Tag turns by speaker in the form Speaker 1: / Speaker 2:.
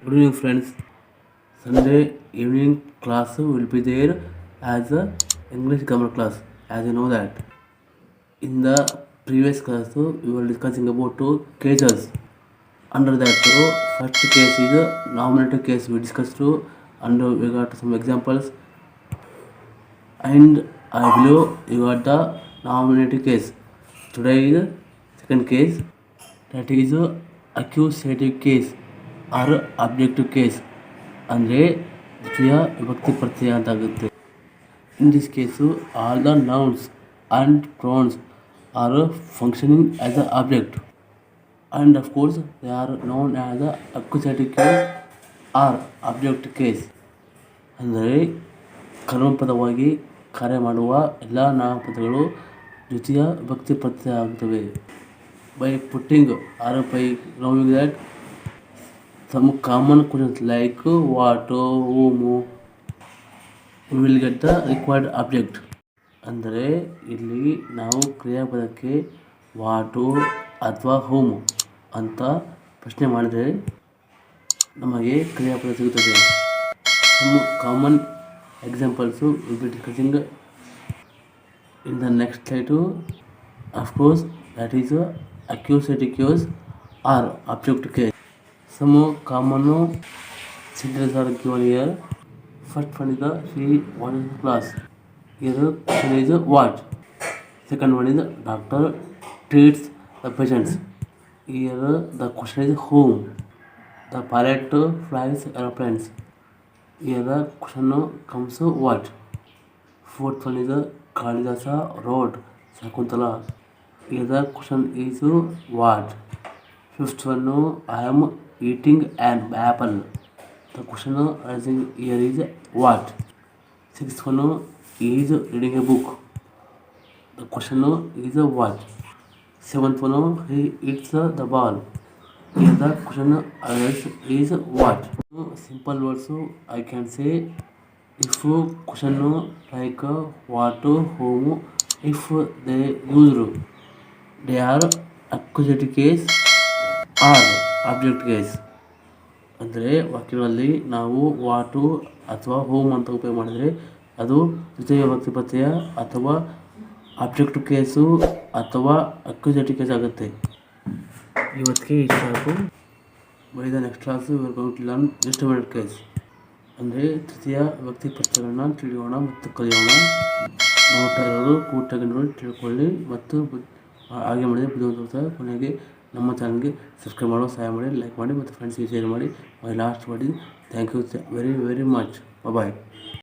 Speaker 1: Good evening, friends. Sunday evening class will be there as a English grammar class, as you know that. In the previous class, we were discussing about two cases. Under that, first case is a nominative case we discussed, and we got some examples. And I below you got the nominative case. Today is second case, that is accusative case or objective case ಅಂದರೆ ದ್ವಿತೀಯ ವಿಭಕ್ತಿ ಪ್ರತ್ಯಯ ಅಂತಾಗುತ್ತೆ. In this case all the nouns and pronouns are functioning as a object and of course they are noun as a accusative case or object case ಅಂದರೆ ಕರ್ಮಪದವಾಗಿ ಕಾರ್ಯ ಮಾಡುವ ಎಲ್ಲ ನಾಮಪದಗಳು ದ್ವಿತೀಯ ವಿಭಕ್ತಿ ಪ್ರತ್ಯಯ ಆಗುತ್ತವೆ. By putting or by knowing that some common questions like what, whom, will get the required object. ಅಂದರೆ ಇಲ್ಲಿ ನಾವು ಕ್ರಿಯಾಪದಕ್ಕೆ ವಾಟು ಅಥವಾ ಹೋಮು ಅಂತ ಪ್ರಶ್ನೆ ಮಾಡಿದರೆ ನಮಗೆ ಕ್ರಿಯಾಪದ ಸಿಗುತ್ತದೆ. Some common examples will be discussing in the next slide of course that is accuse or object case some common sentences are given here. First one is the she was in class. Here the question is what. Second one is doctor treats the patients. Here the question is whom. The pilot flies aeroplanes. Here the question comes what. Fourth one is Kalidasa road Sakuntala. Here the question is what. Fifth one I am eating an apple. The question arising here is what? Sixth one is reading a book. The question is what? Seventh one he eats the ball. Here the question arises is what? Simple words I can say if question like what, whom, if they used, they are accusative case or object case ಅಂದರೆ ವಾಕ್ಯಗಳಲ್ಲಿ ನಾವು ವಾಟು ಅಥವಾ home ಅಂತ ಉಪಯೋಗ ಮಾಡಿದರೆ ಅದು ದ್ವಿತೀಯ ವ್ಯಕ್ತಿಪತ್ಯ ಅಥವಾ ಆಬ್ಜೆಕ್ಟ್ ಕೇಸು ಅಥವಾ ಅಕ್ಯುಜೆಟಿವ್ ಕೇಸ್ ಆಗುತ್ತೆ. ಇವತ್ತಿಗೆ ಇಷ್ಟು ಬೈ ದ ನೆಕ್ಸ್ಟ್ ಕ್ಲಾಸು ಇವರು ಗೋಯಿಂಗ್ ಲರ್ನ್ ಕೇಸ್ ಅಂದರೆ ತೃತೀಯ ವ್ಯಕ್ತಿ ತಿಳಿಯೋಣ ಮತ್ತು ಕಲಿಯೋಣ. ನೋಟ ಇರೋರು ಕೂಟಾಗಿ ತಿಳ್ಕೊಳ್ಳಿ ಮತ್ತು ಹಾಗೆ ಮಾಡಿದರೆ ಬುದ್ಧಿವಂತ ಕೊನೆಗೆ ನಮ್ಮ ಚಾನಲ್ಗೆ ಸಬ್ಸ್ಕ್ರೈಬ್ ಮಾಡೋ, ಸಹಾಯ ಮಾಡಿ ಲೈಕ್ ಮಾಡಿ ಮತ್ತು ಫ್ರೆಂಡ್ಸ್ಗೆ ಶೇರ್ ಮಾಡಿ. ಲಾಸ್ಟ್ ಮಾಡಿ thank you very very much bye